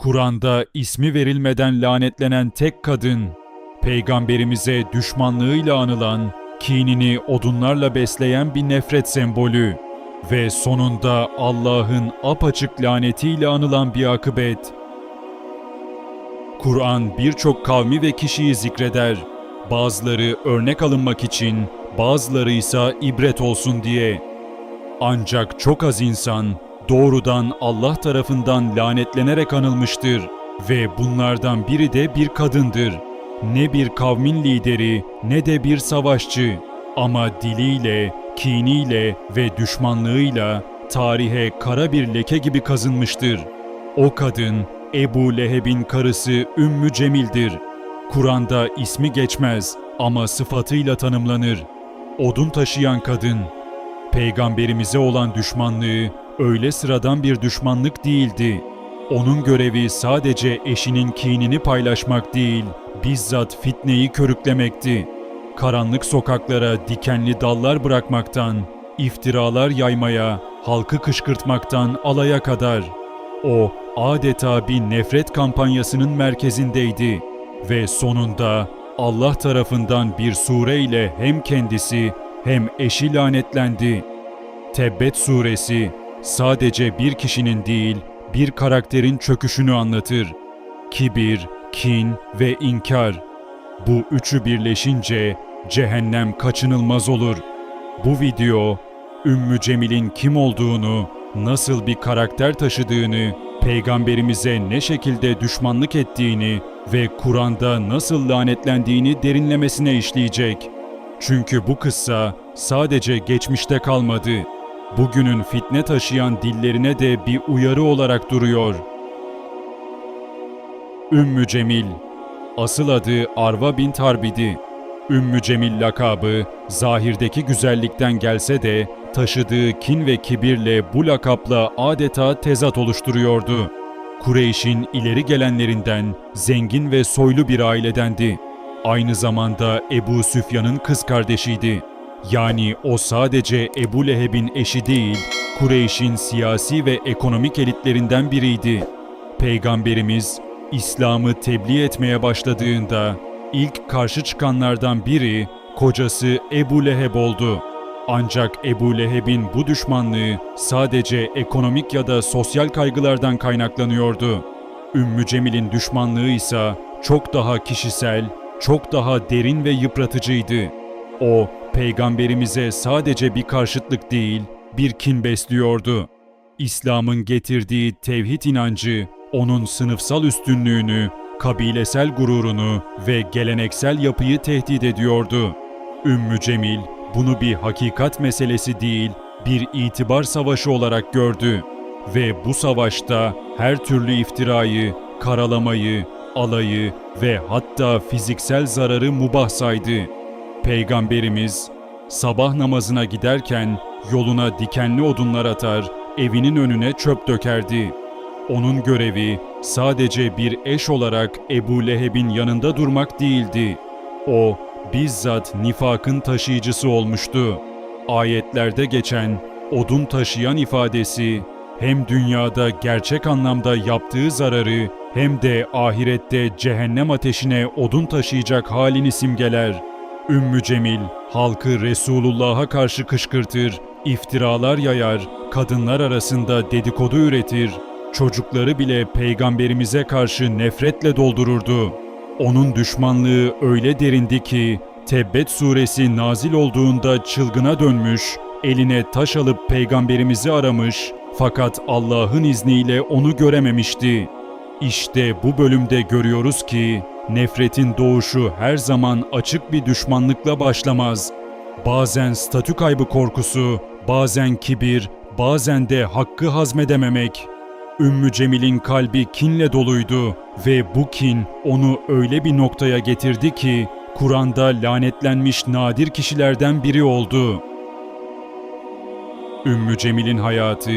Kur'an'da ismi verilmeden lanetlenen tek kadın, peygamberimize düşmanlığıyla anılan, kinini odunlarla besleyen bir nefret sembolü ve sonunda Allah'ın apaçık lanetiyle anılan bir akıbet. Kur'an birçok kavmi ve kişiyi zikreder. Bazıları örnek alınmak için, bazıları ise ibret olsun diye. Ancak çok az insan doğrudan Allah tarafından lanetlenerek anılmıştır ve bunlardan biri de bir kadındır. Ne bir kavmin lideri ne de bir savaşçı ama diliyle, kiniyle ve düşmanlığıyla tarihe kara bir leke gibi kazınmıştır. O kadın Ebu Leheb'in karısı Ümmü Cemil'dir. Kur'an'da ismi geçmez ama sıfatıyla tanımlanır. Odun taşıyan kadın. Peygamberimize olan düşmanlığı öyle sıradan bir düşmanlık değildi. Onun görevi sadece eşinin kinini paylaşmak değil, bizzat fitneyi körüklemekti. Karanlık sokaklara dikenli dallar bırakmaktan, iftiralar yaymaya, halkı kışkırtmaktan alaya kadar. O adeta bir nefret kampanyasının merkezindeydi ve sonunda Allah tarafından bir sure ile hem kendisi hem eşi lanetlendi. Tebbet suresi sadece bir kişinin değil, bir karakterin çöküşünü anlatır. Kibir, kin ve inkar. Bu üçü birleşince cehennem kaçınılmaz olur. Bu video Ümmü Cemil'in kim olduğunu, nasıl bir karakter taşıdığını, peygamberimize ne şekilde düşmanlık ettiğini ve Kur'an'da nasıl lanetlendiğini derinlemesine işleyecek. Çünkü bu kıssa sadece geçmişte kalmadı. Bugünün fitne taşıyan dillerine de bir uyarı olarak duruyor. Ümmü Cemil Asıl adı Arva bint Harbidi. Ümmü Cemil lakabı zahirdeki güzellikten gelse de taşıdığı kin ve kibirle bu lakapla adeta tezat oluşturuyordu. Kureyş'in ileri gelenlerinden zengin ve soylu bir ailedendi. Aynı zamanda Ebu Süfyan'ın kız kardeşiydi. Yani o sadece Ebu Leheb'in eşi değil, Kureyş'in siyasi ve ekonomik elitlerinden biriydi. Peygamberimiz İslam'ı tebliğ etmeye başladığında ilk karşı çıkanlardan biri kocası Ebu Leheb oldu. Ancak Ebu Leheb'in bu düşmanlığı sadece ekonomik ya da sosyal kaygılardan kaynaklanıyordu. Ümmü Cemil'in düşmanlığı ise çok daha kişisel, çok daha derin ve yıpratıcıydı. O, peygamberimize sadece bir karşıtlık değil, bir kin besliyordu. İslam'ın getirdiği tevhid inancı, onun sınıfsal üstünlüğünü, kabilesel gururunu ve geleneksel yapıyı tehdit ediyordu. Ümmü Cemil, bunu bir hakikat meselesi değil, bir itibar savaşı olarak gördü. Ve bu savaşta her türlü iftirayı, karalamayı, alayı ve hatta fiziksel zararı mubah saydı. Peygamberimiz sabah namazına giderken yoluna dikenli odunlar atar, evinin önüne çöp dökerdi. Onun görevi sadece bir eş olarak Ebu Leheb'in yanında durmak değildi. O bizzat nifakın taşıyıcısı olmuştu. Ayetlerde geçen odun taşıyan ifadesi hem dünyada gerçek anlamda yaptığı zararı hem de ahirette cehennem ateşine odun taşıyacak halini simgeler. Ümmü Cemil halkı Resulullah'a karşı kışkırtır, iftiralar yayar, kadınlar arasında dedikodu üretir, çocukları bile peygamberimize karşı nefretle doldururdu. Onun düşmanlığı öyle derindi ki Tebbet suresi nazil olduğunda çılgına dönmüş, eline taş alıp peygamberimizi aramış fakat Allah'ın izniyle onu görememişti. İşte bu bölümde görüyoruz ki nefretin doğuşu her zaman açık bir düşmanlıkla başlamaz. Bazen statü kaybı korkusu, bazen kibir, bazen de hakkı hazmedememek. Ümmü Cemil'in kalbi kinle doluydu ve bu kin onu öyle bir noktaya getirdi ki Kur'an'da lanetlenmiş nadir kişilerden biri oldu. Ümmü Cemil'in hayatı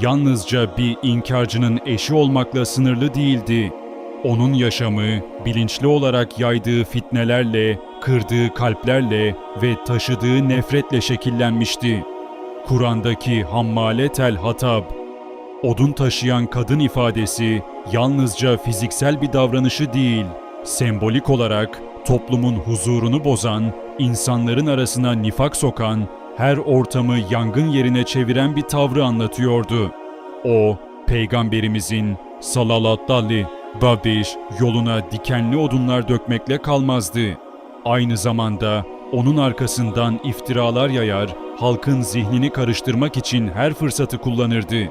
yalnızca bir inkarcının eşi olmakla sınırlı değildi. Onun yaşamı bilinçli olarak yaydığı fitnelerle, kırdığı kalplerle ve taşıdığı nefretle şekillenmişti. Kur'an'daki Hammale tel Hatab Odun taşıyan kadın ifadesi yalnızca fiziksel bir davranışı değil, sembolik olarak toplumun huzurunu bozan, insanların arasına nifak sokan, her ortamı yangın yerine çeviren bir tavrı anlatıyordu. O, peygamberimizin sallallahu ve yoluna dikenli odunlar dökmekle kalmazdı. Aynı zamanda onun arkasından iftiralar yayar, halkın zihnini karıştırmak için her fırsatı kullanırdı.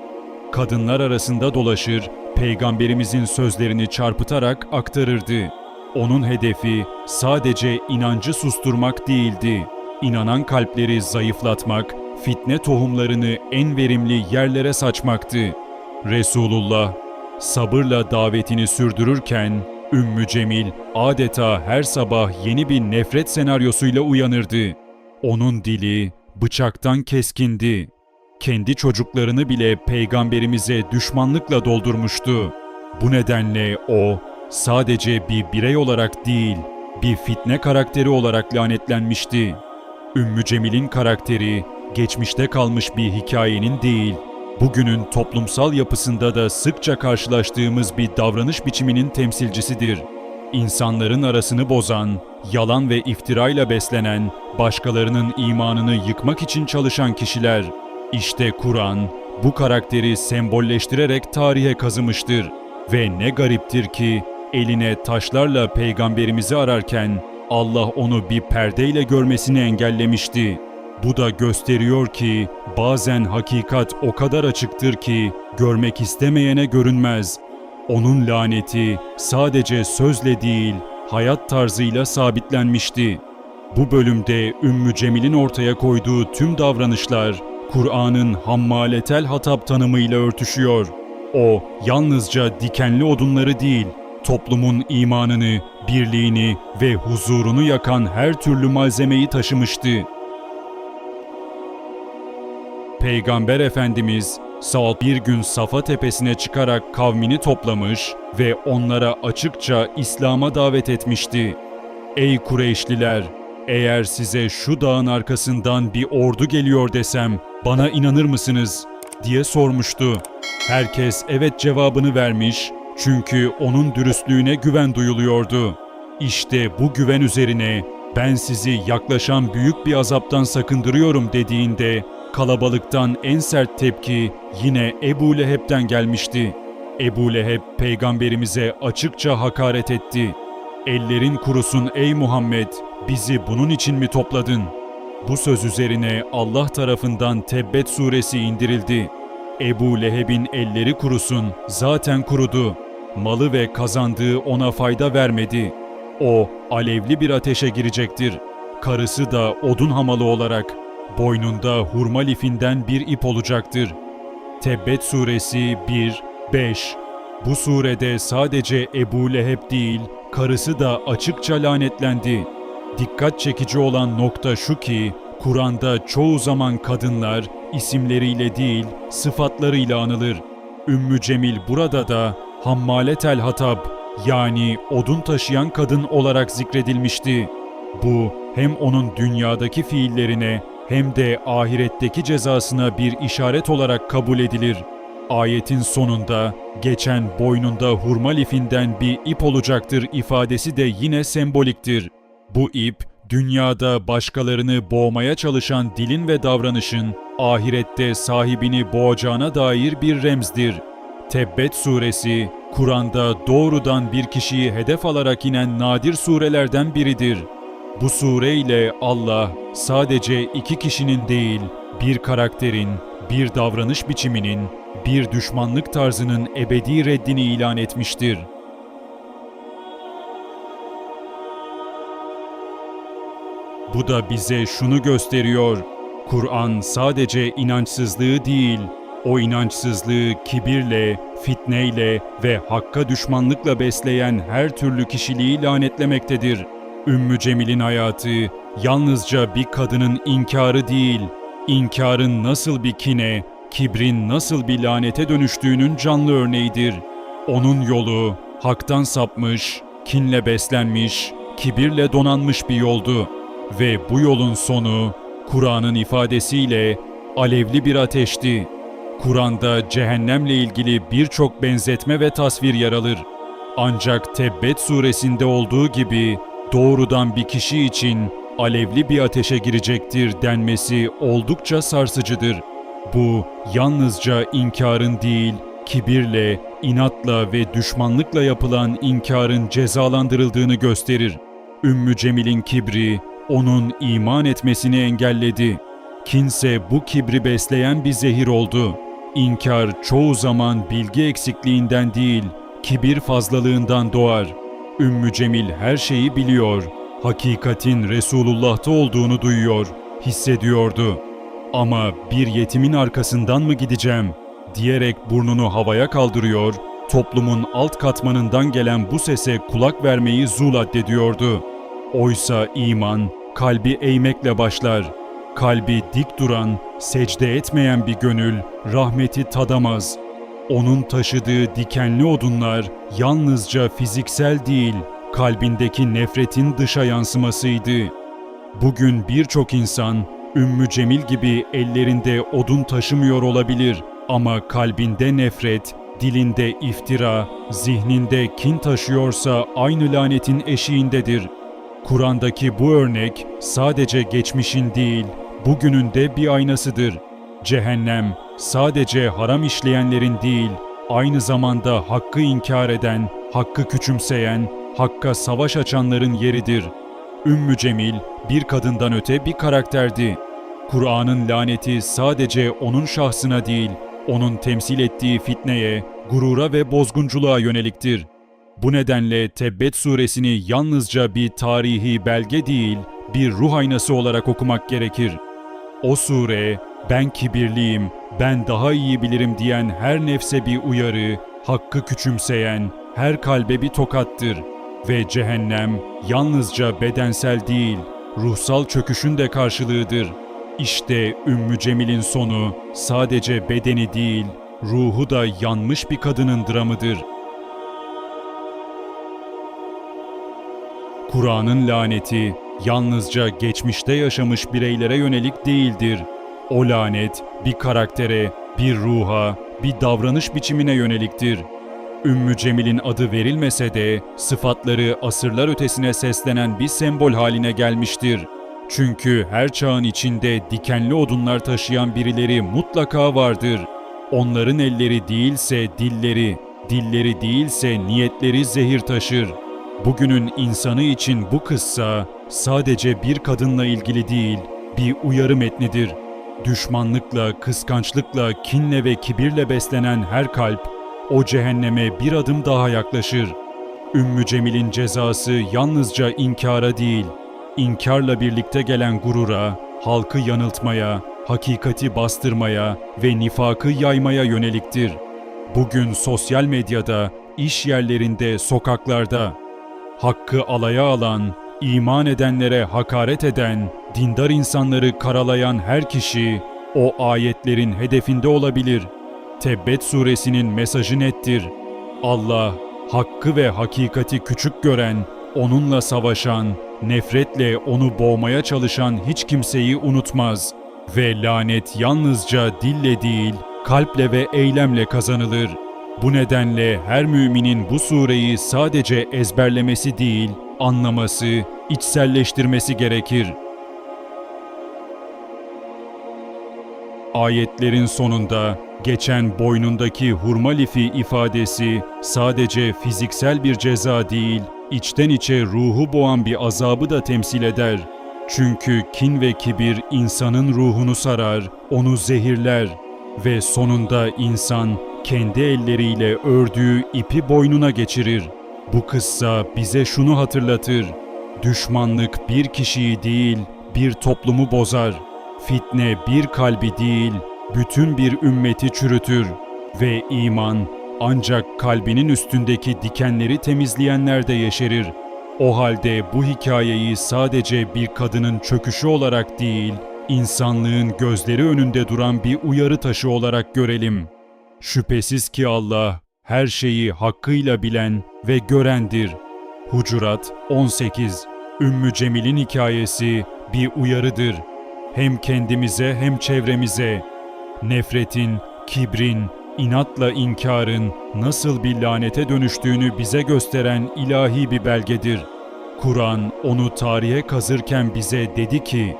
Kadınlar arasında dolaşır, peygamberimizin sözlerini çarpıtarak aktarırdı. Onun hedefi sadece inancı susturmak değildi. İnanan kalpleri zayıflatmak, fitne tohumlarını en verimli yerlere saçmaktı. Resulullah sabırla davetini sürdürürken Ümmü Cemil adeta her sabah yeni bir nefret senaryosuyla uyanırdı. Onun dili bıçaktan keskindi. Kendi çocuklarını bile peygamberimize düşmanlıkla doldurmuştu. Bu nedenle o sadece bir birey olarak değil, bir fitne karakteri olarak lanetlenmişti. Ümmü Cemil'in karakteri geçmişte kalmış bir hikayenin değil, bugünün toplumsal yapısında da sıkça karşılaştığımız bir davranış biçiminin temsilcisidir. İnsanların arasını bozan, yalan ve iftirayla beslenen, başkalarının imanını yıkmak için çalışan kişiler. İşte Kur'an bu karakteri sembolleştirerek tarihe kazımıştır. Ve ne gariptir ki eline taşlarla peygamberimizi ararken Allah onu bir perdeyle görmesini engellemişti. Bu da gösteriyor ki bazen hakikat o kadar açıktır ki görmek istemeyene görünmez. Onun laneti sadece sözle değil, hayat tarzıyla sabitlenmişti. Bu bölümde Ümmü Cemil'in ortaya koyduğu tüm davranışlar Kur'an'ın hammaletel hatap tanımıyla örtüşüyor. O yalnızca dikenli odunları değil, toplumun imanını, birliğini ve huzurunu yakan her türlü malzemeyi taşımıştı. Peygamber Efendimiz Saad bir gün Safa tepesine çıkarak kavmini toplamış ve onlara açıkça İslam'a davet etmişti. Ey Kureyşliler! Eğer size şu dağın arkasından bir ordu geliyor desem bana inanır mısınız? diye sormuştu. Herkes evet cevabını vermiş çünkü onun dürüstlüğüne güven duyuluyordu. İşte bu güven üzerine ben sizi yaklaşan büyük bir azaptan sakındırıyorum dediğinde kalabalıktan en sert tepki yine Ebu Leheb'den gelmişti. Ebu Leheb peygamberimize açıkça hakaret etti. Ellerin kurusun ey Muhammed, bizi bunun için mi topladın? Bu söz üzerine Allah tarafından Tebbet suresi indirildi. Ebu Leheb'in elleri kurusun, zaten kurudu. Malı ve kazandığı ona fayda vermedi. O alevli bir ateşe girecektir. Karısı da odun hamalı olarak boynunda hurma lifinden bir ip olacaktır. Tebbet suresi 1-5 Bu surede sadece Ebu Leheb değil, karısı da açıkça lanetlendi. Dikkat çekici olan nokta şu ki, Kur'an'da çoğu zaman kadınlar isimleriyle değil, sıfatlarıyla anılır. Ümmü Cemil burada da Hammaletel Hatab yani odun taşıyan kadın olarak zikredilmişti. Bu hem onun dünyadaki fiillerine hem de ahiretteki cezasına bir işaret olarak kabul edilir. Ayetin sonunda geçen boynunda hurma lifinden bir ip olacaktır ifadesi de yine semboliktir. Bu ip dünyada başkalarını boğmaya çalışan dilin ve davranışın ahirette sahibini boğacağına dair bir remzdir. Tebbet suresi Kur'an'da doğrudan bir kişiyi hedef alarak inen nadir surelerden biridir. Bu sure ile Allah sadece iki kişinin değil, bir karakterin, bir davranış biçiminin, bir düşmanlık tarzının ebedi reddini ilan etmiştir. Bu da bize şunu gösteriyor. Kur'an sadece inançsızlığı değil, o inançsızlığı kibirle, fitneyle ve hakka düşmanlıkla besleyen her türlü kişiliği lanetlemektedir. Ümmü Cemil'in hayatı yalnızca bir kadının inkarı değil, inkarın nasıl bir kine, kibrin nasıl bir lanete dönüştüğünün canlı örneğidir. Onun yolu haktan sapmış, kinle beslenmiş, kibirle donanmış bir yoldu ve bu yolun sonu Kur'an'ın ifadesiyle alevli bir ateşti. Kur'an'da cehennemle ilgili birçok benzetme ve tasvir yer alır. Ancak Tebbet suresinde olduğu gibi doğrudan bir kişi için alevli bir ateşe girecektir denmesi oldukça sarsıcıdır. Bu yalnızca inkarın değil, kibirle, inatla ve düşmanlıkla yapılan inkarın cezalandırıldığını gösterir. Ümmü Cemil'in kibri onun iman etmesini engelledi. Kinse bu kibri besleyen bir zehir oldu. İnkar çoğu zaman bilgi eksikliğinden değil, kibir fazlalığından doğar. Ümmü Cemil her şeyi biliyor. Hakikatin Resulullah'ta olduğunu duyuyor, hissediyordu. Ama bir yetimin arkasından mı gideceğim diyerek burnunu havaya kaldırıyor, toplumun alt katmanından gelen bu sese kulak vermeyi zul addediyordu. Oysa iman kalbi eğmekle başlar. Kalbi dik duran, secde etmeyen bir gönül rahmeti tadamaz. Onun taşıdığı dikenli odunlar yalnızca fiziksel değil, kalbindeki nefretin dışa yansımasıydı. Bugün birçok insan Ümmü Cemil gibi ellerinde odun taşımıyor olabilir ama kalbinde nefret, dilinde iftira, zihninde kin taşıyorsa aynı lanetin eşiğindedir. Kur'an'daki bu örnek sadece geçmişin değil, bugünün de bir aynasıdır. Cehennem sadece haram işleyenlerin değil, aynı zamanda hakkı inkar eden, hakkı küçümseyen, hakka savaş açanların yeridir. Ümmü Cemil bir kadından öte bir karakterdi. Kur'an'ın laneti sadece onun şahsına değil, onun temsil ettiği fitneye, gurura ve bozgunculuğa yöneliktir. Bu nedenle Tebbet suresini yalnızca bir tarihi belge değil, bir ruh aynası olarak okumak gerekir. O sure, ben kibirliyim, ben daha iyi bilirim diyen her nefse bir uyarı, hakkı küçümseyen her kalbe bir tokattır. Ve cehennem yalnızca bedensel değil, ruhsal çöküşün de karşılığıdır. İşte Ümmü Cemil'in sonu sadece bedeni değil, ruhu da yanmış bir kadının dramıdır. Kur'an'ın laneti yalnızca geçmişte yaşamış bireylere yönelik değildir. O lanet bir karaktere, bir ruha, bir davranış biçimine yöneliktir. Ümmü Cemil'in adı verilmese de sıfatları asırlar ötesine seslenen bir sembol haline gelmiştir. Çünkü her çağın içinde dikenli odunlar taşıyan birileri mutlaka vardır. Onların elleri değilse dilleri, dilleri değilse niyetleri zehir taşır. Bugünün insanı için bu kıssa sadece bir kadınla ilgili değil, bir uyarı metnidir. Düşmanlıkla, kıskançlıkla, kinle ve kibirle beslenen her kalp o cehenneme bir adım daha yaklaşır. Ümmü Cemil'in cezası yalnızca inkara değil, inkarla birlikte gelen gurura, halkı yanıltmaya, hakikati bastırmaya ve nifakı yaymaya yöneliktir. Bugün sosyal medyada, iş yerlerinde, sokaklarda hakkı alaya alan, iman edenlere hakaret eden, dindar insanları karalayan her kişi o ayetlerin hedefinde olabilir. Tebbet suresinin mesajı nettir. Allah, hakkı ve hakikati küçük gören, onunla savaşan, nefretle onu boğmaya çalışan hiç kimseyi unutmaz. Ve lanet yalnızca dille değil, kalple ve eylemle kazanılır. Bu nedenle her müminin bu sureyi sadece ezberlemesi değil, anlaması, içselleştirmesi gerekir. Ayetlerin sonunda geçen boynundaki hurma lifi ifadesi sadece fiziksel bir ceza değil, içten içe ruhu boğan bir azabı da temsil eder. Çünkü kin ve kibir insanın ruhunu sarar, onu zehirler ve sonunda insan kendi elleriyle ördüğü ipi boynuna geçirir. Bu kıssa bize şunu hatırlatır. Düşmanlık bir kişiyi değil, bir toplumu bozar. Fitne bir kalbi değil, bütün bir ümmeti çürütür ve iman ancak kalbinin üstündeki dikenleri temizleyenlerde yeşerir. O halde bu hikayeyi sadece bir kadının çöküşü olarak değil, insanlığın gözleri önünde duran bir uyarı taşı olarak görelim. Şüphesiz ki Allah her şeyi hakkıyla bilen ve görendir. Hucurat 18 Ümmü Cemil'in hikayesi bir uyarıdır. Hem kendimize hem çevremize. Nefretin, kibrin, inatla inkarın nasıl bir lanete dönüştüğünü bize gösteren ilahi bir belgedir. Kur'an onu tarihe kazırken bize dedi ki,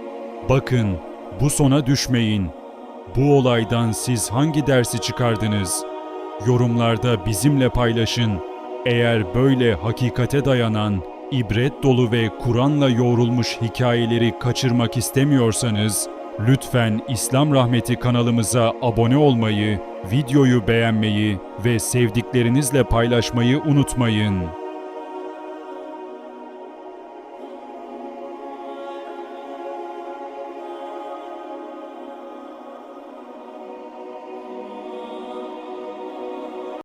bakın bu sona düşmeyin. Bu olaydan siz hangi dersi çıkardınız? Yorumlarda bizimle paylaşın. Eğer böyle hakikate dayanan, ibret dolu ve Kur'an'la yoğrulmuş hikayeleri kaçırmak istemiyorsanız, lütfen İslam Rahmeti kanalımıza abone olmayı, videoyu beğenmeyi ve sevdiklerinizle paylaşmayı unutmayın.